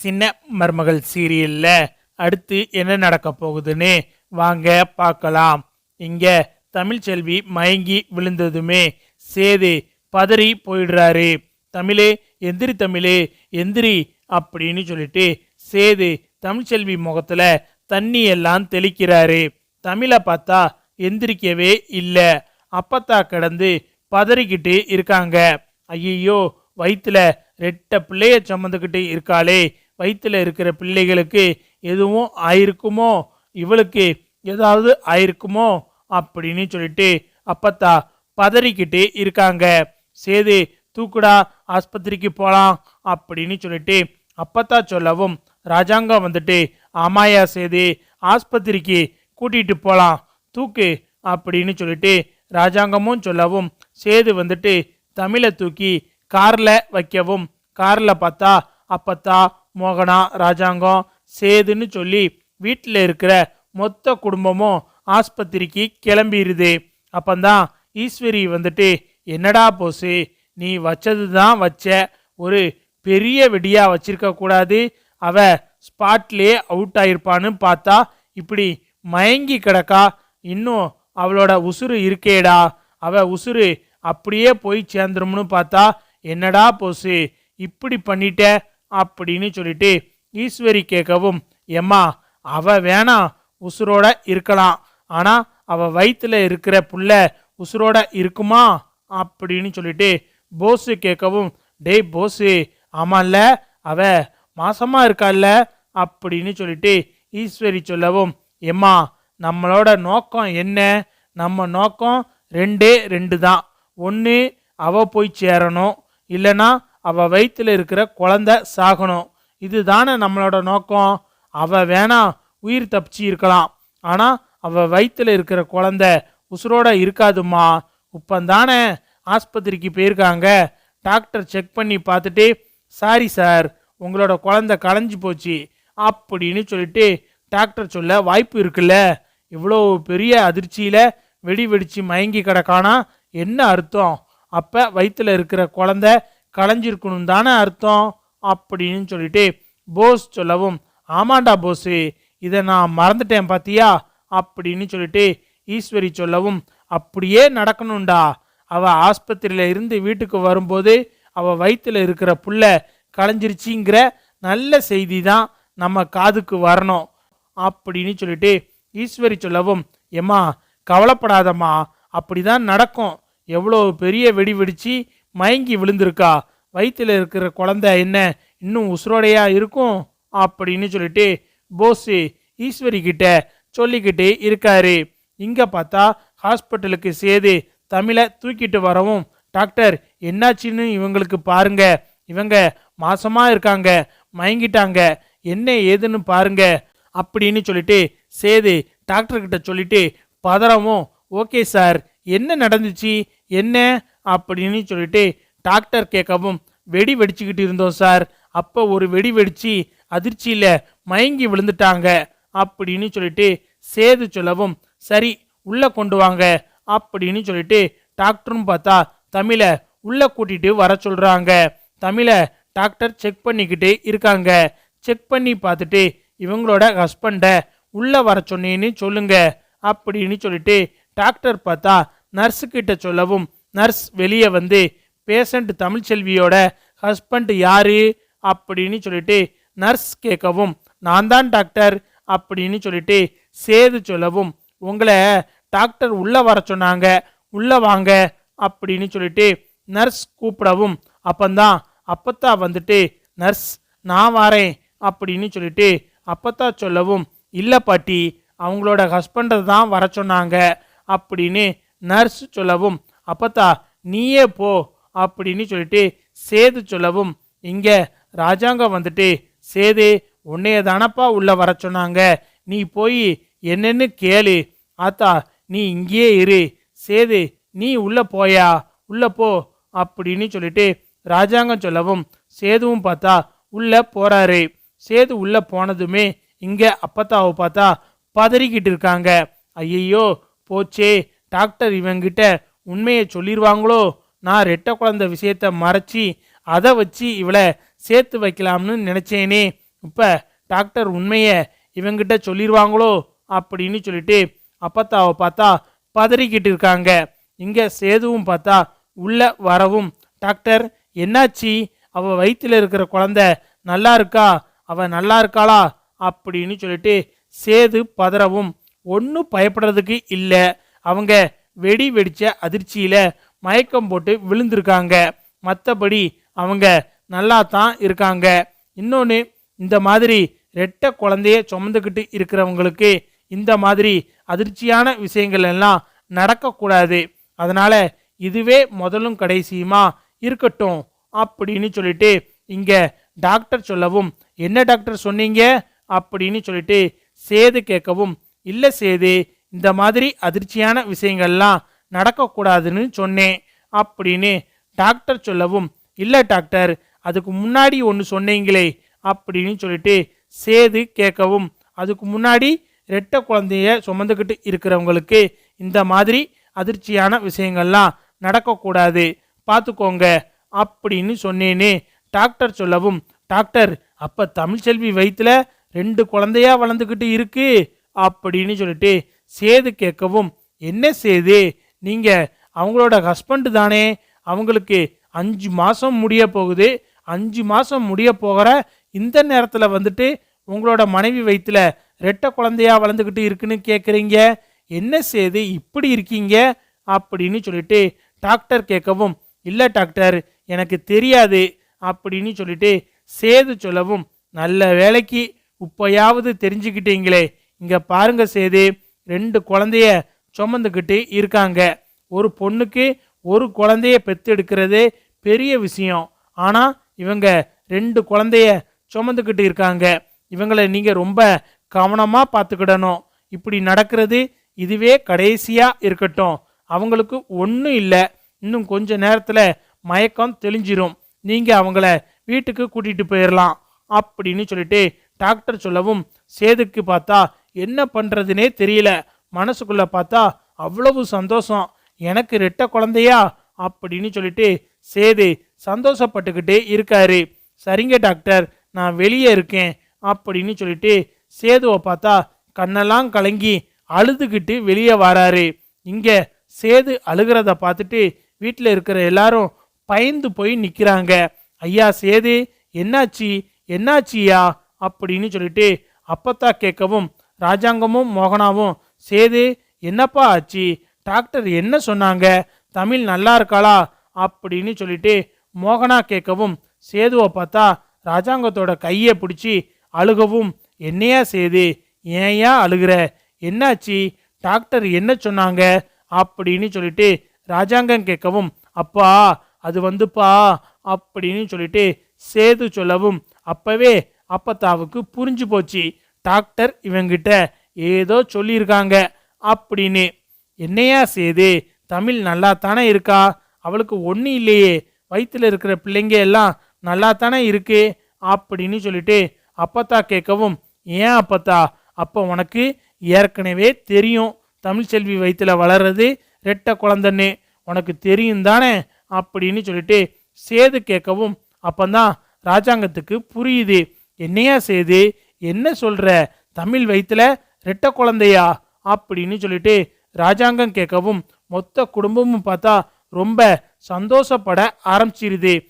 சின்ன மருமகள் சீரியல்ல அடுத்து என்ன நடக்க போகுதுன்னு வாங்க பார்க்கலாம். இங்க தமிழ்ச்செல்வி மயங்கி விழுந்ததுமே சேது பதறி போயிடுறாரு. தமிழே எந்திரி தமிழே எந்திரி அப்படின்னு சொல்லிட்டு சேது தமிழ்ச்செல்வி முகத்துல தண்ணி எல்லாம் தெளிக்கிறாரு. தமிழை பார்த்தா எந்திரிக்கவே இல்லை. அப்பத்தா கிடந்து பதறிக்கிட்டு இருக்காங்க. ஐயையோ வயிற்றுல ரெட்ட பிள்ளைய சுமந்துக்கிட்டு இருக்காளே. வயிற்றில் இருக்கிற பிள்ளைகளுக்கு எதுவும் ஆயிருக்குமோ? இவளுக்கு ஏதாவது ஆயிருக்குமோ? அப்படின்னு சொல்லிட்டு அப்பத்தா பதறிக்கிட்டு இருக்காங்க. சேது தூக்குடா ஆஸ்பத்திரிக்கு போகலாம் அப்படின்னு சொல்லிட்டு அப்பத்தா சொல்லவும் ராஜாங்கம் வந்துட்டு ஆமாயா சேது ஆஸ்பத்திரிக்கு கூட்டிகிட்டு போகலாம் தூக்கு அப்படின்னு சொல்லிட்டு ராஜாங்கமும் சொல்லவும் சேது வந்துட்டு தமிழை தூக்கி காரில் வைக்கவும் காரில் பார்த்தா அப்பத்தா மோகனா ராஜாங்கம் சேதுன்னு சொல்லி வீட்டில் இருக்கிற மொத்த குடும்பமும் ஆஸ்பத்திரிக்கு கிளம்பிடுது அப்பந்தான் ஈஸ்வரி வந்துட்டு என்னடா போசு நீ வச்சது தான் வச்ச ஒரு பெரிய வெடியா வச்சிருக்க கூடாது. அவ ஸ்பாட்லேயே அவுட் ஆயிருப்பான்னு பார்த்தா இப்படி மயங்கி கிடக்கா. இன்னும் அவளோட உசுறு இருக்கேடா. அவ உசுறு அப்படியே போய் சேர்ந்துரும்னு பார்த்தா என்னடா போசு இப்படி பண்ணிட்ட? அப்படின்னு சொல்லிட்டு ஈஸ்வரி கேட்கவும் எம்மா அவ வேணாம் உசுரோட இருக்கலாம். ஆனால் அவ வயிற்றுல இருக்கிற புள்ள உசுரோட இருக்குமா? அப்படின்னு சொல்லிட்டு போஸு கேட்கவும் டேய் போஸு ஆமால்ல அவ மாசமாக இருக்கால்ல? அப்படின்னு சொல்லிட்டு ஈஸ்வரி சொல்லவும் எம்மா நம்மளோட நோக்கம் என்ன? நம்ம நோக்கம் ரெண்டே ரெண்டு தான். ஒன்று அவ போய் சேரணும். இல்லைன்னா அவள் வயிற்றில் இருக்கிற குழந்தை சாகணும். இதுதானே நம்மளோட நோக்கம். அவள் வேணா உயிர் தப்பிச்சு இருக்கலாம். ஆனால் அவள் வயிற்றில் இருக்கிற குழந்தை உசுரோட இருக்காதும்மா. இப்பந்தானே ஆஸ்பத்திரிக்கு போயிருக்காங்க. டாக்டர் செக் பண்ணி பார்த்துட்டு சாரி சார் உங்களோட குழந்தை களைஞ்சு போச்சு. அப்படின்னு சொல்லிட்டு டாக்டர் சொல்ல வாய்ப்பு இருக்குல்ல? இவ்வளோ பெரிய அதிர்ச்சியில் வெடி வெடிச்சு மயங்கி கிடக்கானா? என்ன அர்த்தம்? அப்போ வயிற்றில் இருக்கிற குழந்தை களைஞ்சிருக்கணும் தானே அர்த்தம் அப்படின்னு சொல்லிட்டு போஸ் சொல்லவும் ஆமாண்டா போஸு இதை நான் மறந்துட்டேன் பாத்தியா? அப்படின்னு சொல்லிட்டு ஈஸ்வரி சொல்லவும் அப்படியே நடக்கணும்டா. அவ ஆஸ்பத்திரியில இருந்து வீட்டுக்கு வரும்போது அவ வயிற்றில் இருக்கிற புள்ள களைஞ்சிருச்சிங்கிற நல்ல செய்தி தான் நம்ம காதுக்கு வரணும் அப்படின்னு சொல்லிட்டு ஈஸ்வரி சொல்லவும் எம்மா கவலைப்படாதம்மா அப்படிதான் நடக்கும். எவ்வளோ பெரிய வெடி வெடிச்சு மயங்கி விழுந்திருக்கா? வயிற்றில் இருக்கிற குழந்தை என்ன? இன்னும் உசுரோடையா இருக்கும்? அப்படின்னு சொல்லிட்டு போஸு ஈஸ்வரி கிட்ட சொல்லிக்கிட்டே இருக்காரு. இங்கே பார்த்தா ஹாஸ்பிட்டலுக்கு சேது தமிழை தூக்கிட்டு வரவும் டாக்டர் என்னாச்சுன்னு இவங்களுக்கு பாருங்க. இவங்க மாசமா இருக்காங்க மயங்கிட்டாங்க. என்ன ஏதுன்னு பாருங்க. அப்படின்னு சொல்லிட்டு சேது டாக்டர்கிட்ட சொல்லிட்டு பதறவும். Okay sir. என்ன நடந்துச்சு? என்ன? அப்படின்னு சொல்லிட்டு டாக்டர் கேட்கவும் வெடி வெடிச்சுக்கிட்டு இருந்தோம் சார். அப்போ ஒரு வெடி வெடிச்சு அதிர்ச்சியில் மயங்கி விழுந்துட்டாங்க அப்படின்னு சொல்லிட்டு சேது சொல்லவும் சரி உள்ளே கொண்டு வாங்க அப்படின்னு சொல்லிட்டு டாக்டரும் பார்த்தா தமிழை உள்ளே கூட்டிகிட்டு வர சொல்கிறாங்க தமிழை டாக்டர் செக் பண்ணிக்கிட்டு இருக்காங்க. செக் பண்ணி பார்த்துட்டு இவங்களோட ஹஸ்பண்டை உள்ளே வர சொன்னேன்னு சொல்லுங்க அப்படின்னு சொல்லிட்டு டாக்டர் பார்த்தா நர்ஸுக்கிட்ட சொல்லவும் நர்ஸ் வெளியே வந்து பேஷண்ட் தமிழ்ச்செல்வியோட ஹஸ்பண்ட் யாரு? அப்படின்னு சொல்லிட்டு நர்ஸ் கேட்கவும் நான் தான் டாக்டர் அப்படின்னு சொல்லிட்டு சேது சொல்லவும் உங்களை டாக்டர் உள்ளே வர சொன்னாங்க உள்ளே வாங்க அப்படின்னு சொல்லிட்டு நர்ஸ் கூப்பிடவும் அப்பந்தான் அப்பத்தா வந்துட்டு நர்ஸ் நான் வாரேன் அப்படின்னு சொல்லிட்டு அப்பத்தா சொல்லவும் இல்லை பாட்டி அவங்களோட ஹஸ்பண்டை தான் வர சொன்னாங்க அப்படின்னு நர்ஸ் சொல்லவும் அப்பத்தா நீயே போ அப்படின்னு சொல்லிட்டு சேது சொல்லவும் இங்க ராஜாங்கம் வந்துட்டு சேது உன்னைய தானப்பா உள்ள வர சொன்னாங்க. நீ போய் என்னன்னு கேளு. ஆத்தா நீ இங்கேயே இரு. சேது நீ உள்ள போயா? உள்ள போ அப்படின்னு சொல்லிட்டு ராஜாங்கம் சொல்லவும் சேதுவும் பார்த்தா உள்ள போறாரு. சேது உள்ள போனதுமே இங்க அப்பத்தாவை பார்த்தா பதறிக்கிட்டு இருக்காங்க. ஐயையோ போச்சே. டாக்டர் இவங்கிட்ட உண்மையை சொல்லிடுவாங்களோ நான் ரெட்டை குழந்தை விஷயத்த மறைச்சி அதை வச்சு இவளை சேர்த்து வைக்கலாம்னு நினச்சேனே. இப்போ டாக்டர் உண்மையை இவங்கிட்ட சொல்லிடுவாங்களோ அப்படின்னு சொல்லிட்டு அப்பத்தாவை பார்த்தா பதறிக்கிட்டு இருக்காங்க. இங்கே சேதுவும் பார்த்தா உள்ளே வரவும் டாக்டர் என்னாச்சு? அவள் வயிற்றில் இருக்கிற குழந்தை நல்லா இருக்கா? அவள் நல்லா இருக்காளா? அப்படின்னு சொல்லிட்டு சேது பதறவும் ஒன்றும் பயப்படுறதுக்கு இல்லை. அவங்க வெடி வெடிச்ச அதிர்ச்சியில் மயக்கம் போட்டு விழுந்திருக்காங்க. மற்றபடி அவங்க நல்லா தான் இருக்காங்க. இன்னொன்று இந்த மாதிரி ரெட்டை குழந்தைய சுமந்துக்கிட்டு இருக்கிறவங்களுக்கு இந்த மாதிரி அதிர்ச்சியான விஷயங்கள் எல்லாம் நடக்கக்கூடாது. அதனால் இதுவே முதலும் கடைசியுமா இருக்கட்டும் அப்படின்னு சொல்லிட்டு இங்கே டாக்டர் சொல்லவும் என்ன டாக்டர் சொன்னீங்க? அப்படின்னு சொல்லிட்டு சேது கேட்கவும் இல்லை சேது இந்த மாதிரி அதிர்ச்சியான விஷயங்கள்லாம் நடக்கக்கூடாதுன்னு சொன்னேன் அப்படின்னு டாக்டர் சொல்லவும் இல்லை டாக்டர் அதுக்கு முன்னாடி ஒன்று சொன்னீங்களே அப்படின்னு சொல்லிட்டு சேது கேட்கவும் அதுக்கு முன்னாடி ரெட்டை குழந்தைய சுமந்துக்கிட்டு இருக்கிறவங்களுக்கு இந்த மாதிரி அதிர்ச்சியான விஷயங்கள்லாம் நடக்கக்கூடாது பார்த்துக்கோங்க அப்படின்னு சொன்னேனே டாக்டர் சொல்லவும் டாக்டர் அப்போ தமிழ்ச்செல்வி வயிற்றில் ரெண்டு குழந்தையா வளர்ந்துக்கிட்டு இருக்கு அப்படின்னு சொல்லிட்டு சேது கேட்கவும் என்ன சேது? நீங்கள் அவங்களோட ஹஸ்பண்ட் தானே? அவங்களுக்கு அஞ்சு மாதம் முடிய போகுது. அஞ்சு மாதம் முடிய போகிற இந்த நேரத்தில் வந்துட்டு உங்களோட மனைவி வயிற்றில் ரெட்டை குழந்தையா வளர்ந்துக்கிட்டு இருக்குன்னு கேட்குறீங்க என்ன செய்து இப்படி இருக்கீங்க? அப்படின்னு சொல்லிட்டு டாக்டர் கேட்கவும் இல்லை டாக்டர் எனக்கு தெரியாது. அப்படின்னு சொல்லிட்டு சேது சொல்லவும் நல்ல வேலைக்கு இப்போயாவது தெரிஞ்சுக்கிட்டீங்களே. இங்கே பாருங்க சேது ரெண்டு குழந்தைய சுமந்துக்கிட்டு இருக்காங்க. ஒரு பொண்ணுக்கு ஒரு குழந்தைய பெத்தெடுக்கிறது பெரிய விஷயம். ஆனால் இவங்க ரெண்டு குழந்தைய சுமந்துக்கிட்டு இருக்காங்க. இவங்களை நீங்கள் ரொம்ப கவனமாக பார்த்துக்கிடணும். இப்படி நடக்கிறது இதுவே கடைசியாக இருக்கட்டும். அவங்களுக்கு ஒன்றும் இல்லை. இன்னும் கொஞ்ச நேரத்தில் மயக்கம் தெளிஞ்சிரும். நீங்கள் அவங்கள வீட்டுக்கு கூட்டிகிட்டு போயிடலாம் அப்படின்னு சொல்லிட்டு டாக்டர் சொல்லவும் சேதுக்கு பார்த்தா என்ன பண்ணுறதுனே தெரியல. மனசுக்குள்ளே பார்த்தா அவ்வளவு சந்தோஷம். எனக்கு ரெட்ட குழந்தையா? அப்படின்னு சொல்லிட்டு சேது சந்தோஷப்பட்டுக்கிட்டே இருக்காரு. சரிங்க டாக்டர். நான் வெளியே இருக்கேன். அப்படின்னு சொல்லிட்டு சேதுவை பார்த்தா கண்ணெல்லாம் கலங்கி அழுதுகிட்டு வெளியே வராரு. இங்கே சேது அழுகிறத பார்த்துட்டு வீட்டில் இருக்கிற எல்லாரும் பயந்து போய் நிற்கிறாங்க ஐயா சேது என்னாச்சி? என்னாச்சியா? அப்படின்னு சொல்லிட்டு அப்பத்தா கேட்கவும் ராஜாங்கமும் மோகனாவும் சேது என்னப்பா ஆச்சு? டாக்டர் என்ன சொன்னாங்க? தமிழ் நல்லா இருக்காளா? அப்படின்னு சொல்லிட்டு மோகனா கேட்கவும் சேதுவை பார்த்தா ராஜாங்கத்தோட கையை பிடிச்சி அழுகவும் என்னையா சேது? ஏன்யா அழுகிற? என்னாச்சு? டாக்டர் என்ன சொன்னாங்க? அப்படின்னு சொல்லிட்டு ராஜாங்கம் கேட்கவும் அப்பா அது வந்துப்பா அப்படின்னு சொல்லிட்டு சேது சொல்லவும் அப்பவே அப்பத்தாவுக்கு புரிஞ்சு போச்சு. டாக்டர் இவங்கிட்ட ஏதோ சொல்லியிருக்காங்க அப்படின்னு. என்னையா சேது? தமிழ் நல்லா தானே இருக்கா? அவளுக்கு ஒன்றும் இல்லையே. வயிற்றுல இருக்கிற பிள்ளைங்க எல்லாம் நல்லா தானே இருக்கு? அப்படின்னு சொல்லிட்டு அப்பத்தா கேட்கவும் ஏன் அப்பத்தா? அப்போ உனக்கு ஏற்கனவே தெரியும். தமிழ்ச்செல்வி வயிற்றுல வளர்றது ரெட்டை குழந்தைன்னு. உனக்கு தெரியும் தானே? அப்படின்னு சொல்லிட்டு சேது கேட்கவும் அப்பந்தான் ராஜாங்கத்துக்கு புரியுது. என்னையா சேது? என்ன சொல்ற? தமிழ் வயிற்றுல ரெட்ட குழந்தையா? அப்படின்னு சொல்லிட்டு ராஜாங்கம் கேட்கவும் மொத்த குடும்பமும் பார்த்தா ரொம்ப சந்தோஷப்பட ஆரம்பிச்சிருது.